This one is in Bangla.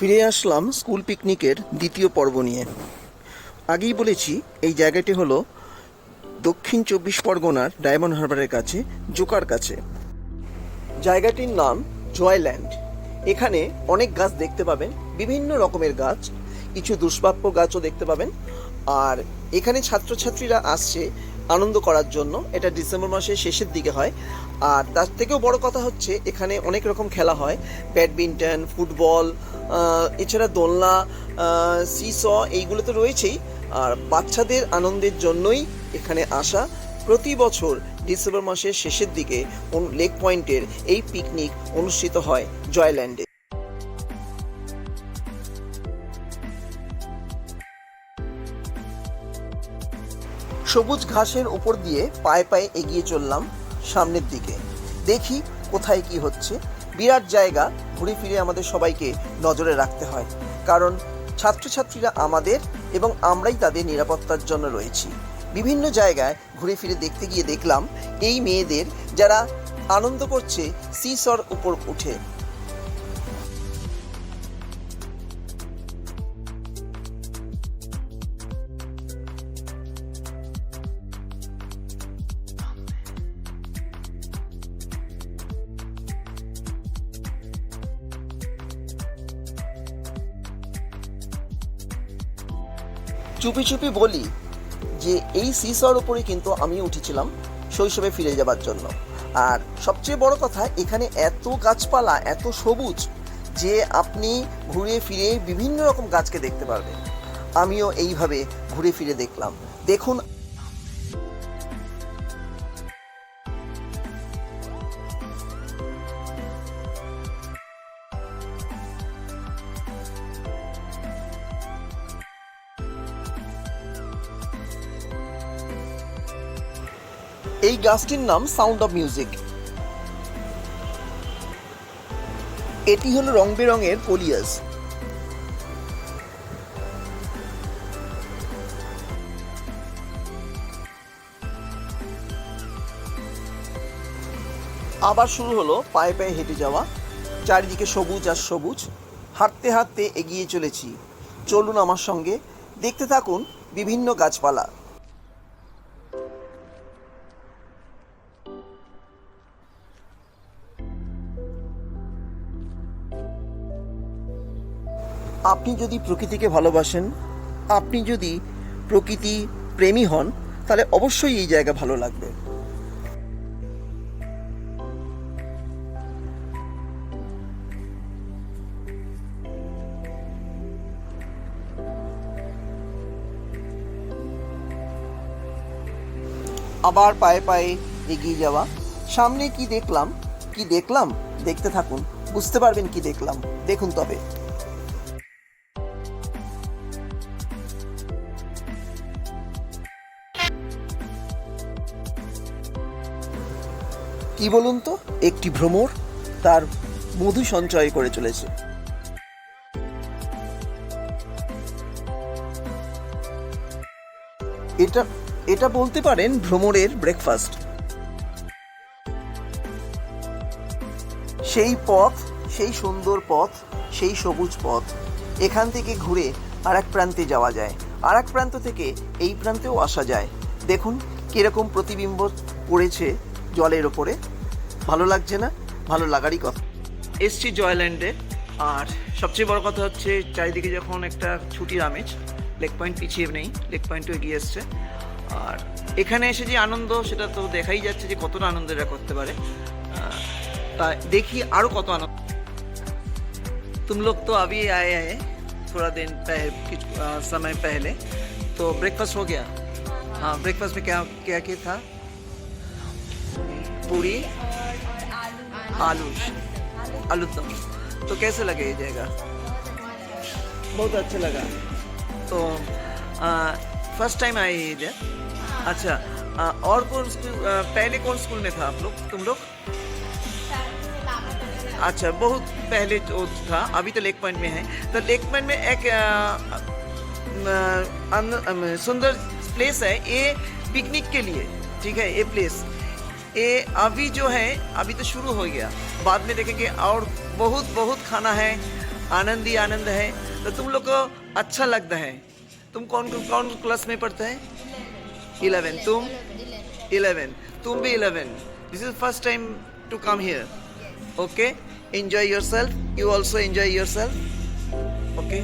ফিরে আসলাম স্কুল পিকনিকের দ্বিতীয় পর্ব নিয়ে। আগেই বলেছি, এই জায়গাটি হলো দক্ষিণ চব্বিশ পরগনার ডায়মন্ড হারবারের কাছে, জোকার কাছে। জায়গাটির নাম জয়ল্যান্ড। এখানে অনেক গাছ দেখতে পাবেন, বিভিন্ন রকমের গাছ, কিছু দুষ্প্রাপ্য গাছও দেখতে পাবেন। আর এখানে ছাত্রছাত্রীরা আসছে আনন্দ করার জন্য। এটা ডিসেম্বর মাসের শেষের দিকে হয়। আর তার থেকেও বড় কথা হচ্ছে, এখানে অনেক রকম খেলা হয়। ব্যাডমিন্টন, ফুটবল এছাড়া দোলনা সিস, এইগুলো তো রয়েছেই। আর বাচ্চাদের আনন্দের জন্যই এখানে আসা। প্রতি বছর ডিসেম্বর মাসের শেষের দিকে লেক পয়েন্টের এই পিকনিক অনুষ্ঠিত হয় জয়ল্যান্ডে। সবুজ ঘাসের উপর দিয়ে পায়ে পায়ে এগিয়ে চললাম সামনের দিকে। দেখি কোথায় কি হচ্ছে। বিরাট জায়গা, ঘুরে ফিরে আমাদের সবাইকে নজরে রাখতে হয়। কারণ ছাত্রছাত্রীরা আমাদের এবং আমরাই তাদের নিরাপত্তার জন্য রয়েছি। বিভিন্ন জায়গায় ঘুরে ফিরে দেখতে গিয়ে দেখলাম, এই মেয়েদের যারা আনন্দ করছে, সিসর উপর উঠে। চুপি চুপি বলি যে এই সিসর উপরে কিন্তু আমি উঠেছিলাম শৈশবে ফিরে যাবার জন্য। আর সবচেয়ে বড় কথা, এখানে এত গাছপালা, এত সবুজ যে আপনি ঘুরে ফিরে বিভিন্ন রকম গাছকে দেখতে পারবেন। আমিও এইভাবে ঘুরে ফিরে দেখলাম। দেখুন এই গাছটির নাম সাউন্ড অফ মিউজিক এটি হলো রং বেরঙের কোলিয়াস আবার শুরু হলো পায়ে পায়ে হেঁটে যাওয়া। চারিদিকে সবুজ আর সবুজ। হাঁটতে হাঁটতে এগিয়ে চলেছি। চলুন আমার সঙ্গে দেখতে থাকুন বিভিন্ন গাছপালা। আপনি যদি প্রকৃতিকে ভালোবাসেন, আপনি যদি প্রকৃতি প্রেমী হন, তাহলে অবশ্যই এই জায়গা ভালো লাগবে। আবার পায়ে পায়ে এগিয়ে যাওয়া। সামনে কি দেখলাম? কি দেখলাম? দেখতে থাকুন। বুঝতে পারবেন কি দেখলাম। দেখুন তবে। কি বলুন তো? একটি ভ্রমর তার মধু সঞ্চয় করে চলেছে। এটা এটা বলতে পারেন ভ্রমরের ব্রেকফাস্ট সেই পথ, সেই সুন্দর পথ, সেই সবুজ পথ, এখান থেকে ঘুরে আর এক প্রান্তে যাওয়া যায়। আর এক প্রান্ত থেকে এই প্রান্তেও আসা যায়। দেখুন কীরকম প্রতিবিম্ব পড়েছে জলের ওপরে ভালো লাগছে না ভালো লাগারই কথা এসছি জয়ল্যান্ডে আর সবচেয়ে বড় কথা হচ্ছে চারিদিকে যখন একটা ছুটির আমেজ লেক পয়েন্ট পিছিয়ে নেই লেক পয়েন্টও এগিয়ে এসছে আর এখানে এসে যে আনন্দ সেটা তো দেখাই যাচ্ছে যে কতটা আনন্দ এরা করতে পারে আহ, তা দেখি আরও কত আনন্দ तुम लोग तो अभी आए हैं थोड़ा दिन पहले कुछ आ, समय पहले तो ब्रेकफास्ट हो गया हाँ ब्रेकफास्ट में क्या क्या क्या था पूरी? आलू। आलू दम तो कैसे लगे ये जगह? बहुत अच्छा लगा। तो फ़र्स्ट टाइम आए ये इधर? अच्छा आ, और कौन स्कूल पहले कौन स्कूल में था आप लोग तुम लोग? अच्छा बहुत पहले जो था अभी तो लेक पॉइंट में है। तो लेक पॉइंट में एक सुंदर प्लेस है ये पिकनिक के लिए ठीक है ये प्लेस ये अभी जो है अभी तो शुरू हो गया। बाद में देखेंगे और बहुत बहुत खाना है आनंद ही आनंद है। तो तुम लोग को अच्छा लगता है। तुम कौन कौन क्लास में पढ़ते हैं? इलेवन तुम? इलेवन तुम भी eleven this is first time to come here okay enjoy yourself you also enjoy yourself okay?